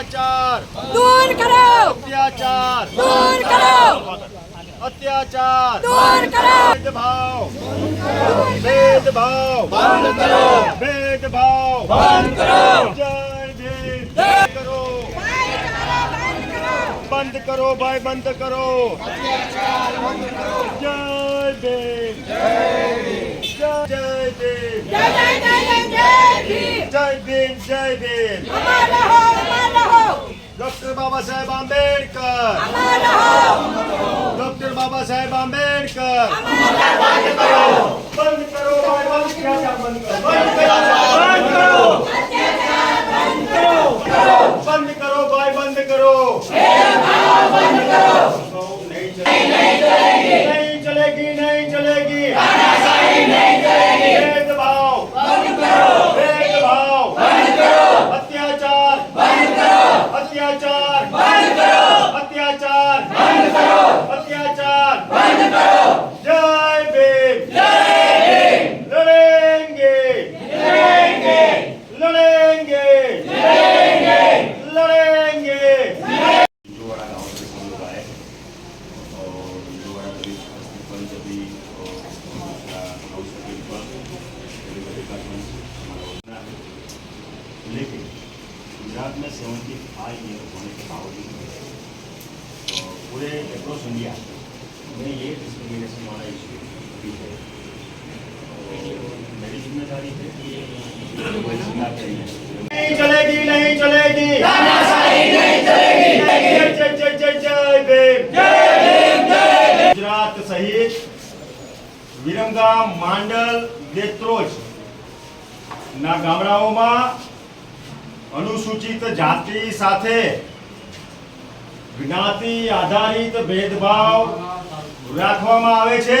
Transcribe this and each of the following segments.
અત્યાચાર. દૂર કરો. અત્યાચાર. દૂર કરો. અત્યાચાર. દૂર કરો. ભેદભાવ. ભેદભાવ. બંધ કરો. ભેદભાવ. બંધ કરો. જય ભીમ. જય કરો. બંધ કરો. ભાઈ બંધ કરો. જય ભીમ. જય જય ભીમ જય ભીમ જય ભીમ. જય ભીમ જય ભીમ. डॉक्टर बाबासाहेब आंबेडकर डॉक्टर बाबासाहेब आंबेडकर बंद करो बंद करो में सेवेंटी फाइव ईयर होने के बावजूद तो पूरे अक्रॉस इंडिया में ये डिस्क्रिमिनेशन वाला इशू अभी है तो मेरी जिम्मेदारी है कि ये स्वीकार करिए नहीं चलेगी नहीं चलेगी नहीं चलेगी जय जय जय जय जय भीम ગુજરાત સહિત વિરમગામ માંડલ દેત્રોજ ના ગામડાઓમાં અનુસૂચિત જાતિ સાથે જ્ઞાતિ આધારિત ભેદભાવ રાખવામાં આવે છે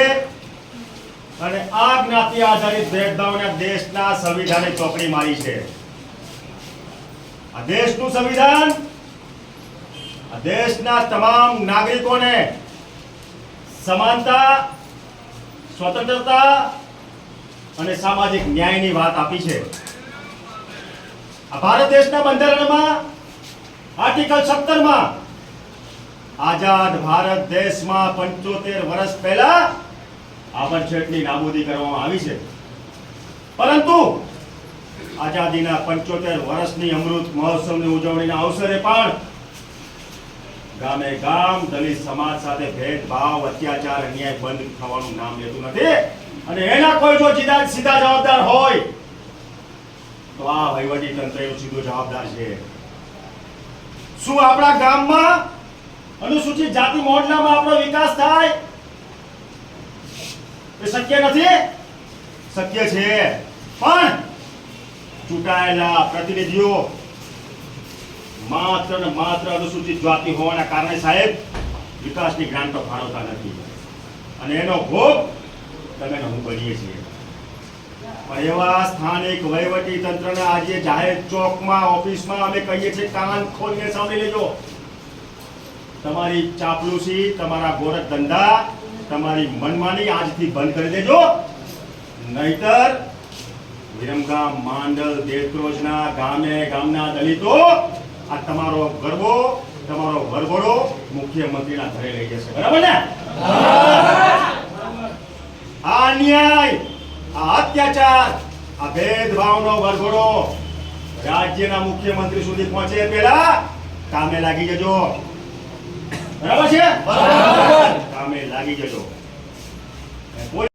અને આ જ્ઞાતિ આધારિત ભેદભાવને દેશના સંવિધાને ચોકડી મારી છે. આ દેશનું સંવિધાન, આ દેશના તમામ નાગરિકોને સમાનતા, સ્વતંત્રતા અને સામાજિક ન્યાયની વાત આપી છે. ભારત દેશના બંધારણમાં આર્ટિકલ સત્તરમાં, આઝાદ ભારત દેશમાં પંચોતેર વર્ષ પહેલા આબડછેટની નાબૂદી કરવામાં આવી છે. પરંતુ આઝાદીના પંચોતેર વર્ષની અમૃત મહોત્સવની ઉજવણીના અવસરે પણ ગામે ગામ દલિત સમાજ સાથે ભેદભાવ, અત્યાચાર, અન્યાય બંધ થવાનું નામ લેતું નથી. અને એના કોઈ જો સીધા જવાબદાર હોય તો આ વહીવટી તંત્ર એનો સીધો જવાબદાર છે. શું આપણા ગામમાં અનુસૂચિત જાતિ મોડલામાં આપણો વિકાસ થાય? એ શક્ય નથી? શક્ય છે. પણ ચૂંટાયેલા પ્રતિનિધિઓ માત્ર ને માત્ર અનુસૂચિત જાતિ હોવાના કારણે સાહેબ, વિકાસની ગ્રાન્ટો ફાળવતા નથી. અને એનો ભોગ તમે હું બનીએ છીએ. એવા સ્થાનિક વહીવટી તંત્રને આજે જાહેર ચોકમાં, ઓફિસમાં અમે કહીએ છીએ, કાન ખોલીને સાંભળી લેજો. તમારી ચાપલુસી, તમારા ગોરખ ધંધા, તમારી મનમાની આજથી બંધ કરી દેજો. નહીતર વિરમગામ, માંડલ દેત્રોજના ગામે ગામના દલિતો, આ તમારો ગરબો, તમારો વરઘોડો મુખ્યમંત્રીના ઘરે લઈ જશે. બરાબર ને? આ અન્યાય આ અત્યાચાર. આ ભેદભાવનો વરઘોડો રાજ્યના મુખ્યમંત્રી સુધી પહોંચે પેલા પહેલા કામે લાગી જજો. બરાબર છે? કામે લાગી જજો કોઈ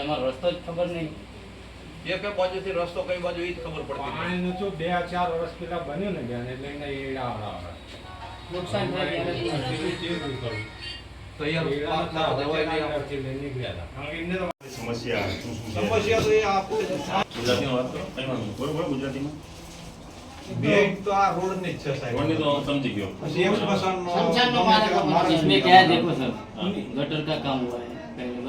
એમાં રસ્તો જ ખબર નહીં. એક બાજુથી રસ્તો કઈ બાજુ એ જ ખબર પડતી પાણીનું શું બે ચાર વર્ષ પહેલા બન્યું ને બેન એટલે એને એડા આવડા નુકસાન થાય સમસ્યા સમસ્યા તો એ આપણે બરોબર ગુજરાતીમાં મેઇન તો આ રોડની છે સાહેબ. રોડની તો સમજી ગયો. પછી એક સ્મશાન નો સ્મશાન નો માર્ગ મેં ક્યાં દેખો સર ગટર કા કામ હુआ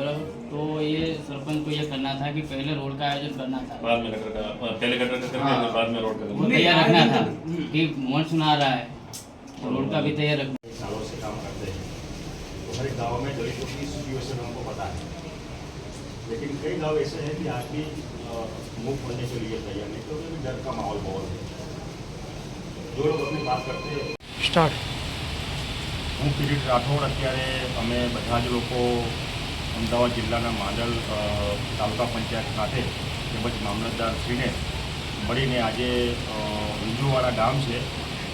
बराबर तो ये सरपंच को ये करना था कि पहले रोड का आयोजन करना था बाद में गटर का पहले गटर का करके हाँ। बाद में रोड का वो करके तैयार रखना था कि मानसून आ रहा है तो रोड का भी तैयार रखना सालों से काम करते हैं तो हर एक गाँव में दलितों की सिचुएशन हमको पता है लेकिन कई गांव ऐसे हैं कि आज भी अ, मुंह खोलने के लिए तैयार नहीं क्योंकि डर का माहौल बहुत है जो लोग अपनी बात करते हैं સ્ટાર્ટ હું કિરીટ રાઠોડ અત્યારે અમે બધા જ લોકો અમદાવાદ જિલ્લાના માંડલ તાલુકા પંચાયત ખાતે તેમજ મામલતદારશ્રીને મળીને આજે અ, ગામ છે.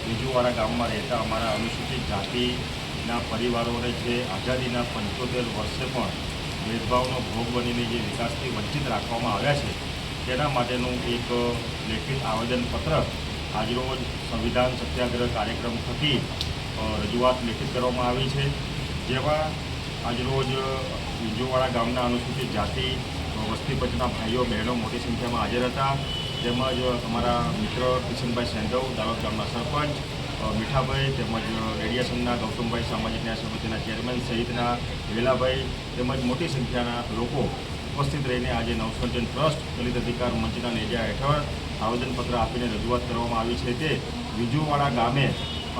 વિંજુવાડા ગામમાં રહેતા અમારા અનુસૂચિત જાતિના પરિવારોને જે આઝાદીના પંચોતેર વર્ષે પણ ભેદભાવનો ભોગ બનીને જે વિકાસથી વંચિત રાખવામાં આવ્યા છે તેના માટેનું એક લેખિત આવેદનપત્ર આજરોજ સંવિધાન સત્યાગ્રહ કાર્યક્રમ થકી રજૂઆત લેખિત કરવામાં આવી છે. જેમાં આજરોજ વિંજોવાડા ગામના અનુસૂચિત જાતિ, વસ્તી પંચના ભાઈઓ, બહેનો મોટી સંખ્યામાં હાજર હતા. તેમજ અમારા મિત્ર કિશનભાઈ સેંધવ, દાહોદ ગામના સરપંચ મીઠાભાઈ, તેમજ રેડિયાસનના ગૌતમભાઈ સામાજિક ન્યાય સમિતિના ચેરમેન સહિતના વેલાભાઈ, તેમજ મોટી સંખ્યાના લોકો ઉપસ્થિત રહીને આજે નવસર્જન ટ્રસ્ટ, દલિત અધિકાર મંચના નેજા હેઠળ આવેદનપત્ર આપીને રજૂઆત કરવામાં આવી છે કે વિજુવાડા ગામે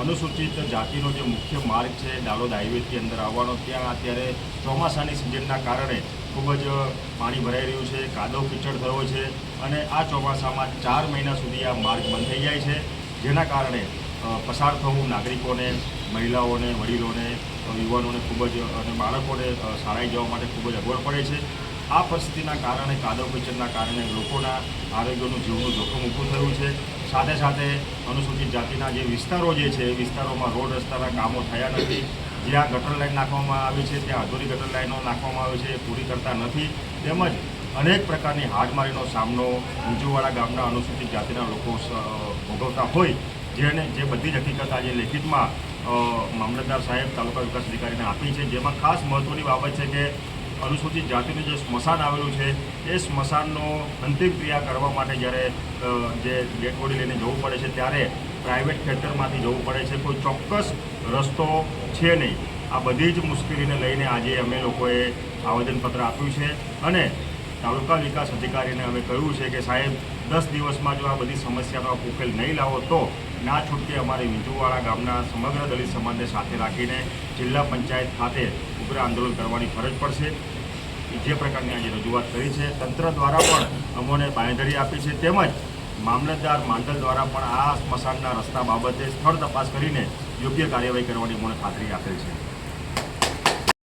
અનુસૂચિત જાતિનો જે મુખ્ય માર્ગ છે દાલોદ હાઈવેથી અંદર આવવાનો, ત્યાં અત્યારે ચોમાસાની સિઝનના કારણે ખૂબ જ પાણી ભરાઈ રહ્યું છે, કાદવ કીચડ થયો છે અને આ ચોમાસામાં ચાર મહિના સુધી આ માર્ગ બંધ થઈ જાય છે, જેના કારણે પસાર થવું નાગરિકોને, મહિલાઓને, વડીલોને યુવાનોને ખૂબ જ, અને બાળકોને શાળાએ જવા માટે ખૂબ જ અગવડ પડે છે. આ પરિસ્થિતિના કારણે, કાદવ કિચડના કારણે લોકોના આરોગ્યનું જીવનું જોખમ ઊભું થયું છે. સાથે સાથે અનુસૂચિત જાતિના જે વિસ્તારો જે છે, એ વિસ્તારોમાં રોડ રસ્તાના કામો થયા નથી. જ્યાં ગટર લાઈન નાખવામાં આવી છે, ત્યાં અધૂરી ગટર લાઇનો નાખવામાં આવી છે પૂરી કરતા નથી. તેમજ અનેક પ્રકારની હાડમારીનો સામનો ઊંચુવાડા ગામના અનુસૂચિત જાતિના લોકો ભોગવતા હોય. જેને, જે બધી જ હકીકત આજે લેખિતમાં મામલતદાર સાહેબ તાલુકા વિકાસ અધિકારીને આપી છે. જેમાં ખાસ મહત્ત્વની બાબત છે કે અનુસૂચિત જાતિનું જે સ્મશાન આવેલું છે, એ સ્મશાનનો અંતિમ ક્રિયા કરવા માટે જ્યારે જે ડેડ બોડી લઈને જવું પડે છે, ત્યારે પ્રાઇવેટ ખેતરમાંથી જવું પડે છે. કોઈ ચોક્કસ રસ્તો છે નહીં. આ બધી જ મુશ્કેલીને લઈને આજે અમે લોકોએ આવેદનપત્ર આપ્યું છે અને તાલુકા વિકાસ અધિકારીને અમે કહ્યું છે કે સાહેબ, દસ દિવસમાં જો આ બધી સમસ્યાનો ઉકેલ નહીં લાવો, તો ના છૂટકે અમારે વિંજુવાડા ગામના સમગ્ર દલિત સમાજને સાથે રાખીને જિલ્લા પંચાયત ખાતે ઉગ્ર આંદોલન કરવાની ફરજ પડશે. જે પ્રકારની આજે રજૂઆત કરી છે, તંત્ર દ્વારા પણ અમોને બાંયધરી આપી છે. તેમજ મામલતદાર માંડલ દ્વારા પણ આ સ્મશાનના રસ્તા બાબતે સ્થળ તપાસ કરીને યોગ્ય કાર્યવાહી કરવાની મને ખાતરી આપેલ છે.